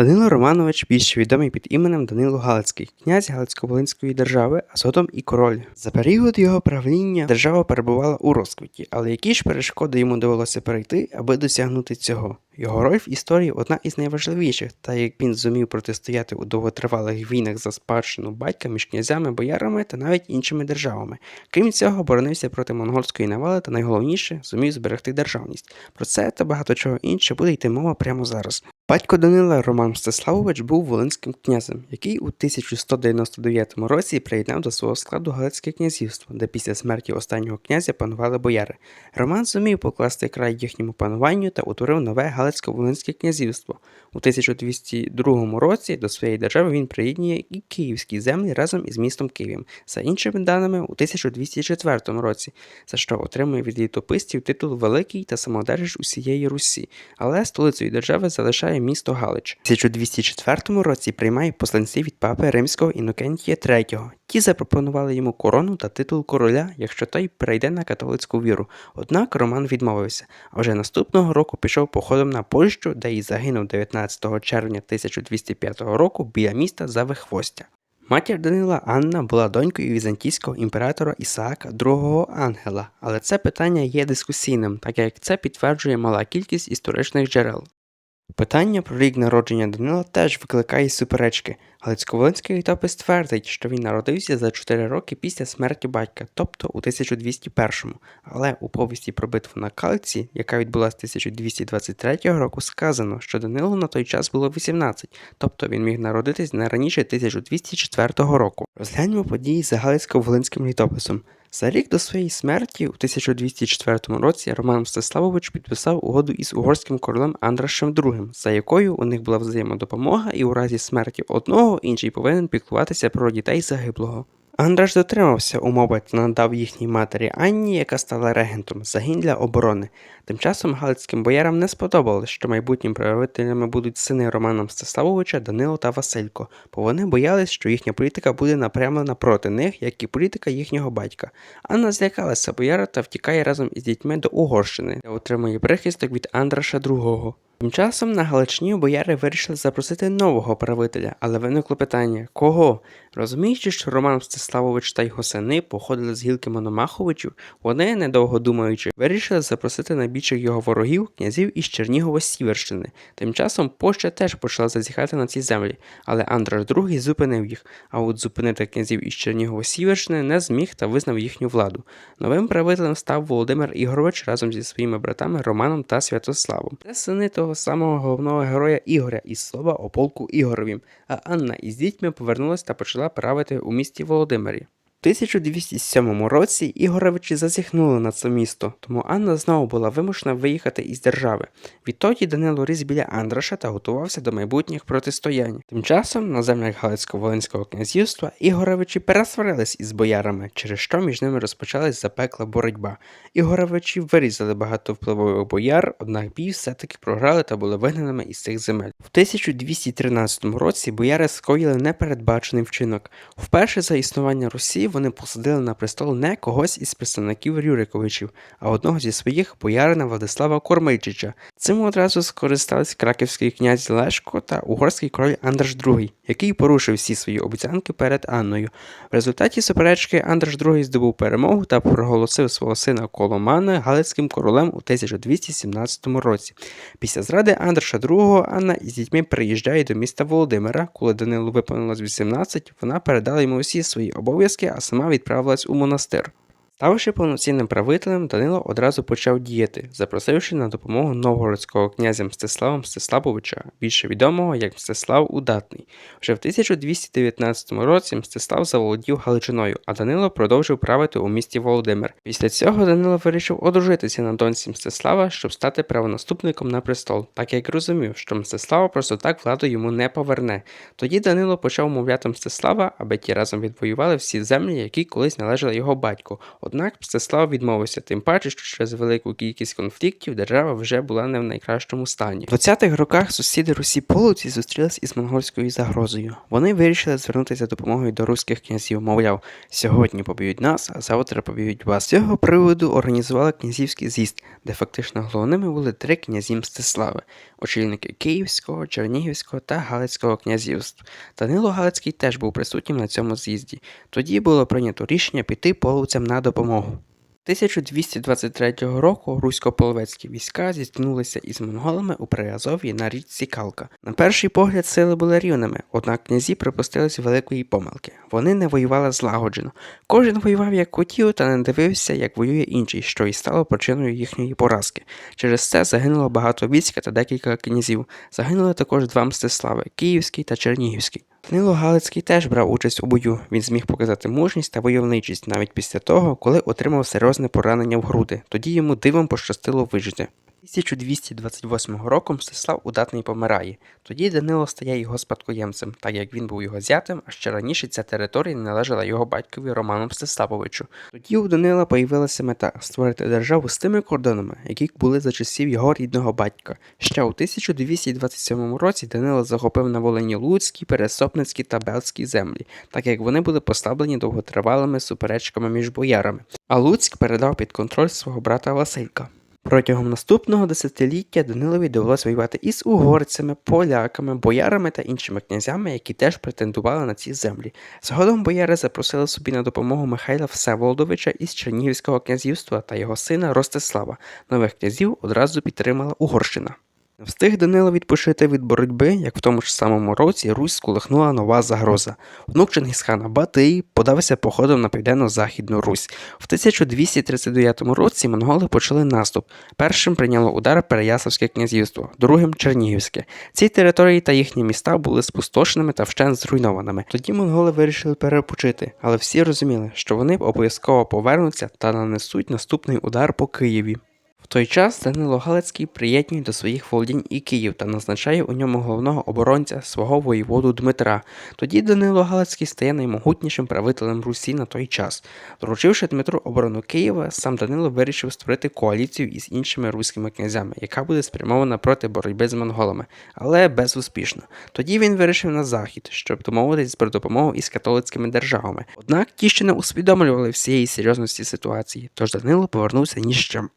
Данило Романович, більше відомий під іменем Данило Галицький, князь Галицько-Волинської держави, а згодом і король. За період його правління держава перебувала у розквіті, але які ж перешкоди йому довелося перейти, аби досягнути цього? Його роль в історії одна із найважливіших, та як він зумів протистояти у довготривалих війнах за спадщину батька між князями, боярами та навіть іншими державами. Крім цього, боронився проти монгольської навали та найголовніше зумів зберегти державність. Про це та багато чого інше буде йти мова прямо зараз. Батько Данила Роман Мстиславович був волинським князем, який у 1199 році приєднав до свого складу Галицьке князівство, де після смерті останнього князя панували бояри. Роман зумів покласти край їхньому пануванню та утворив нове Галицько-Волинське князівство. У 1202 році до своєї держави він приєднує і київські землі разом із містом Києвом, за іншими даними, у 1204 році, за що отримує від літописців титул Великий та самодержиш усієї Русі, але столицею держави залишає місто Галич. У 1204 році приймає посланці від папи римського Інокентія III. Ті запропонували йому корону та титул короля, якщо той перейде на католицьку віру. Однак Роман відмовився, а вже наступного року пішов походом на Польщу, де й загинув 19 червня 1205 року біля міста Завихвостя. Матір Данила Анна була донькою візантійського імператора Ісаака II Ангела, але це питання є дискусійним, так як це підтверджує мала кількість історичних джерел. Питання про рік народження Данила теж викликає суперечки. Галицько-Волинський літопис твердить, що він народився за 4 роки після смерті батька, тобто у 1201 Але у повісті про битву на Калці, яка відбулася 1223 року, сказано, що Данилу на той час було 18, тобто він міг народитись не раніше 1204 року. Розгляньмо події за Галицько-Волинським літописом. За рік до своєї смерті, у 1204 році, Роман Мстиславович підписав угоду із угорським королем Андрашем II, за якою у них була взаємодопомога, і у разі смерті одного інший повинен піклуватися про дітей загиблого. Андраш дотримався умови та надав їхній матері Анні, яка стала регентом, загін для оборони. Тим часом галицьким боярам не сподобалось, що майбутніми правителями будуть сини Романа Мстиславовича, Данило та Василько, бо вони боялись, що їхня політика буде напрямлена проти них, як і політика їхнього батька. Анна злякалася бояра та втікає разом із дітьми до Угорщини, де отримує прихисток від Андраша II. Тим часом на Галичині бояри вирішили запросити нового правителя, але виникло питання кого? Розуміючи, що Роман Мстиславович та його сини походили з гілки Мономаховичів, вони, недовго думаючи, вирішили запросити найбільших його ворогів, князів із Чернігова Сіверщини. Тим часом Польща теж почала зазіхати на ці землі, але Андраш II зупинив їх, а от зупинити князів із Чернігова Сіверщини не зміг та визнав їхню владу. Новим правителем став Володимир Ігорович разом зі своїми братами Романом та Святославом. Це сини того самого головного героя Ігоря із слова о полку Ігоровім, а Анна із дітьми повернулась та почала правити у місті Володимирі. У 1207 році Ігоровичі зазіхнули на це місто, тому Анна знову була вимушена виїхати із держави. Відтоді Данило ріс біля Андраша та готувався до майбутніх протистоянь. Тим часом на землях Галицько-Волинського князівства Ігоровичі пересварились із боярами, через що між ними розпочалась запекла боротьба. Ігоровичі вирізали багато впливових бояр, однак бій все-таки програли та були вигнаними із цих земель. В 1213 році бояри скоїли непередбачений вчинок. Вперше за існування Вони посадили на престол не когось із представників Рюриковичів, а одного зі своїх боярина Владислава Кормильчича. Цим одразу скористались краківський князь Лешко та угорський король Андраш II, який порушив всі свої обіцянки перед Анною. В результаті суперечки Андраш II здобув перемогу та проголосив свого сина Коломана Галицьким королем у 1217 році. Після зради Андраша II Анна із дітьми приїжджає до міста Володимира. Коли Данилу виповнилось 18, вона передала йому всі свої обов'язки, сама відправилась у монастир. Ставши повноцінним правителем, Данило одразу почав діяти, запросивши на допомогу новгородського князя Мстислава Мстиславовича, більше відомого як Мстислав Удатний. Вже в 1219 році Мстислав заволодів Галичиною, а Данило продовжив правити у місті Володимир. Після цього Данило вирішив одружитися на доньці Мстислава, щоб стати правонаступником на престол, так як розумів, що Мстислава просто так владу йому не поверне. Тоді Данило почав мовляти Мстислава, аби ті разом відвоювали всі землі, які колись належали його батьку. Однак Мстислав відмовився, тим паче, що через велику кількість конфліктів держава вже була не в найкращому стані. В 20-х роках сусіди Русі половці зустрілись із монгольською загрозою. Вони вирішили звернутися за допомогою до руських князів, мовляв, сьогодні поб'ють нас, а завтра поб'ють вас. З цього приводу організували князівський з'їзд, де фактично головними були три князі Мстислави, очільники Київського, Чернігівського та Галицького князівств. Данило Галицький теж був присутнім на цьому з'їзді. Тоді було прийнято рішення піти половцям на допомогу. 1223 року русько-половецькі війська зіткнулися із монголами у Приазов'ї на річці Калка. На перший погляд сили були рівними, однак князі припустились великої помилки. Вони не воювали злагоджено. Кожен воював як хотів та не дивився, як воює інший, що і стало причиною їхньої поразки. Через це загинуло багато війська та декілька князів. Загинули також два Мстислави Київський та Чернігівський. Данило Галицький теж брав участь у бою. Він зміг показати мужність та войовничість навіть після того, коли отримав серйозне поранення в груди. Тоді йому дивом пощастило вижити. 1228 року Мстислав Удатний помирає. Тоді Данило стає його спадкоємцем, так як він був його зятем, а ще раніше ця територія належала його батькові Роману Мстиславовичу. Тоді у Данила появилася мета створити державу з тими кордонами, які були за часів його рідного батька. Ще у 1227 році Данило захопив на Волині Луцькі, Пересопницькі та Белські землі, так як вони були послаблені довготривалими суперечками між боярами. А Луцьк передав під контроль свого брата Василька. Протягом наступного десятиліття Данилові довелося воювати із угорцями, поляками, боярами та іншими князями, які теж претендували на ці землі. Згодом бояри запросили собі на допомогу Михайла Всеволодовича із Чернігівського князівства та його сина Ростислава. Нових князів одразу підтримала Угорщина. Встиг Данило відпочити від боротьби, як в тому ж самому році Русь сколихнула нова загроза. Внук Чингісхана Батий подався походом на південно-західну Русь. В 1239 році монголи почали наступ. Першим прийняло удар Переяславське князівство, другим Чернігівське. Ці території та їхні міста були спустошеними та вщент зруйнованими. Тоді монголи вирішили перепочити, але всі розуміли, що вони обов'язково повернуться та нанесуть наступний удар по Києві. Той час Данило Галицький приєднує до своїх володінь і Київ та назначає у ньому головного оборонця свого воєводу Дмитра. Тоді Данило Галицький стає наймогутнішим правителем Русі на той час. Доручивши Дмитру оборону Києва, сам Данило вирішив створити коаліцію із іншими руськими князями, яка буде спрямована проти боротьби з монголами, але безуспішно. Тоді він вирішив на захід, щоб домовитись про допомогу із католицькими державами. Однак ті ще не усвідомлювали всієї серйозності ситуації, тож Данило повернувся ні з чим.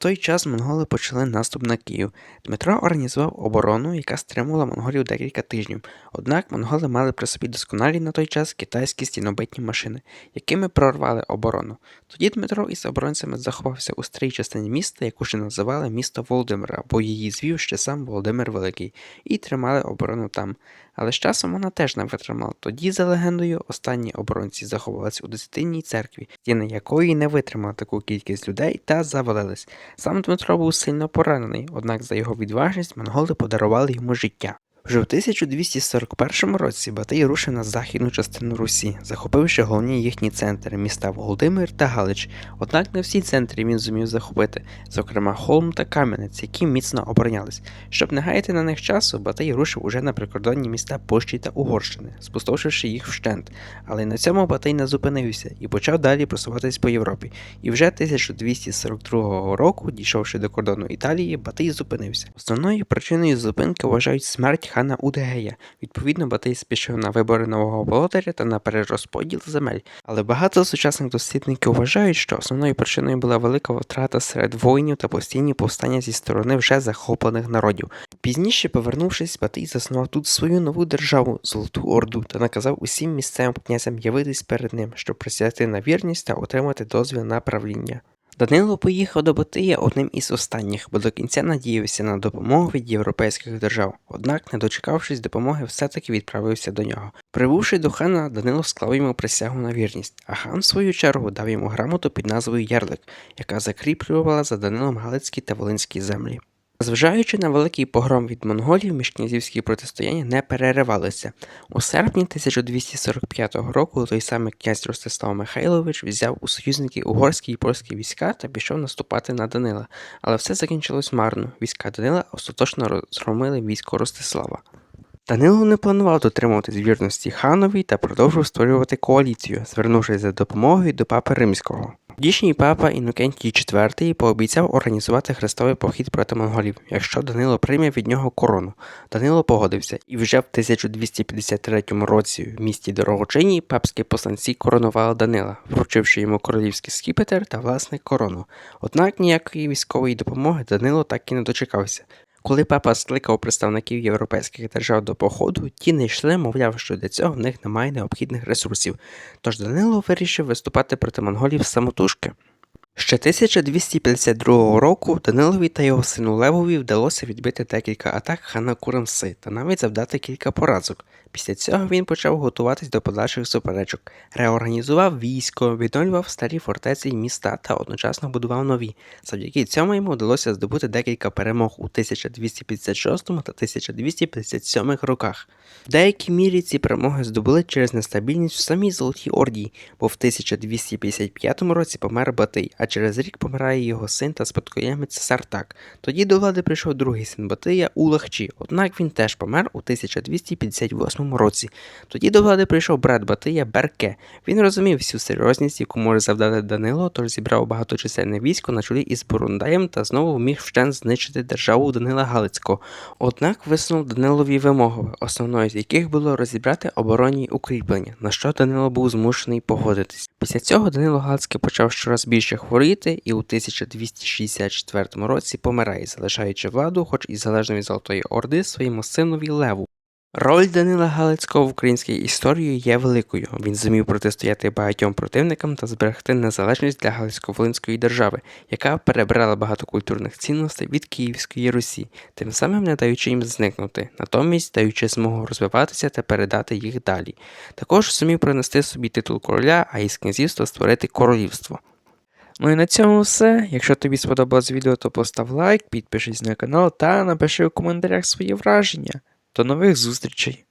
Той час монголи почали наступ на Київ. Дмитро організував оборону, яка стримувала монголів декілька тижнів. Однак монголи мали при собі досконалі на той час китайські стінобитні машини, якими прорвали оборону. Тоді Дмитро із оборонцями заховався у старій частині міста, яку ще називали місто Володимира, бо її звів ще сам Володимир Великий, і тримали оборону там. Але з часом вона теж не витримала. Тоді, за легендою, останні оборонці заховалися у десятинній церкві, стіни якої не витримали таку кількість людей та завалились. Сам Дмитро був сильно поранений, однак за його відважність монголи подарували йому життя. Вже в 1241 році Батий рушив на західну частину Русі, захопивши головні їхні центри міста Володимир та Галич. Однак не всі центри він зумів захопити, зокрема Холм та Кам'янець, які міцно оборонялись. Щоб не гаяти на них часу, Батий рушив уже на прикордонні міста Польщі та Угорщини, спустошивши їх вщент. Але на цьому Батий не зупинився і почав далі просуватись по Європі. І вже 1242 року, дійшовши до кордону Італії, Батий зупинився. Основною причиною зупинки вважають смерть хана Удегея. Відповідно, Батий спішив на вибори нового володаря та на перерозподіл земель. Але багато сучасних дослідників вважають, що основною причиною була велика втрата серед воїнів та постійні повстання зі сторони вже захоплених народів. Пізніше, повернувшись, Батий заснував тут свою нову державу Золоту Орду та наказав усім місцевим князям явитись перед ним, щоб присягти на вірність та отримати дозвіл на правління. Данило поїхав до Батия одним із останніх, бо до кінця надіявся на допомогу від європейських держав. Однак, не дочекавшись допомоги, все-таки відправився до нього. Прибувши до хана, Данило склав йому присягу на вірність, а хан, в свою чергу, дав йому грамоту під назвою Ярлик, яка закріплювала за Данилом Галицькі та Волинські землі. Зважаючи на великий погром від монголів, міжкнязівські протистояння не переривалися. У серпні 1245 року той самий князь Ростислав Михайлович взяв у союзники угорські і польські війська та пішов наступати на Данила. Але все закінчилось марно. Війська Данила остаточно розгромили військо Ростислава. Данило не планував дотримуватись вірності ханові та продовжив створювати коаліцію, звернувшись за допомогою до папи римського. Дійшній папа Інокентій IV пообіцяв організувати хрестовий похід проти монголів, якщо Данило прийме від нього корону. Данило погодився, і вже в 1253 році в місті Дорогочині папські посланці коронували Данила, вручивши йому королівський скіпетр та власне корону. Однак ніякої військової допомоги Данило так і не дочекався. Коли папа скликав представників європейських держав до походу, ті не йшли, мовляв, що для цього в них немає необхідних ресурсів. Тож Данило вирішив виступати проти монголів самотужки. Ще 1252 року Данилові та його сину Левові вдалося відбити декілька атак хана Курамси та навіть завдати кілька поразок. Після цього він почав готуватись до подальших суперечок, реорганізував військо, відновлював старі фортеці й міста та одночасно будував нові. Завдяки цьому йому вдалося здобути декілька перемог у 1256 та 1257 роках. В деякій мірі ці перемоги здобули через нестабільність в самій Золотій Орді, бо в 1255 році помер Батий, а через рік помирає його син та спадкоємець Сартак. Тоді до влади прийшов другий син Батия Улахчі, однак він теж помер у 1258 році. Тоді до влади прийшов брат Батия Берке. Він розумів всю серйозність, яку може завдати Данило, тож зібрав багаточисельне військо на чолі із Бурундаєм та знову вміг вщент знищити державу Данила Галицького. Однак висунув Данилові вимоги, основною з яких було розібрати оборонні укріплення, на що Данило був змушений погодитись. Після цього Данило Галицький почав щораз більше хворіти і у 1264 році помирає, залишаючи владу, хоч і залежно від Золотої Орди, своєму синові Леву. Роль Данила Галицького в українській історії є великою. Він зумів протистояти багатьом противникам та зберегти незалежність для Галицько-Волинської держави, яка перебрала багато культурних цінностей від Київської Русі, тим самим не даючи їм зникнути, натомість даючи змогу розвиватися та передати їх далі. Також зумів принести собі титул короля, а із князівства створити королівство. Ну і на цьому все. Якщо тобі сподобалось відео, то постав лайк, підпишись на канал та напиши у коментарях свої враження. До нових зустрічей!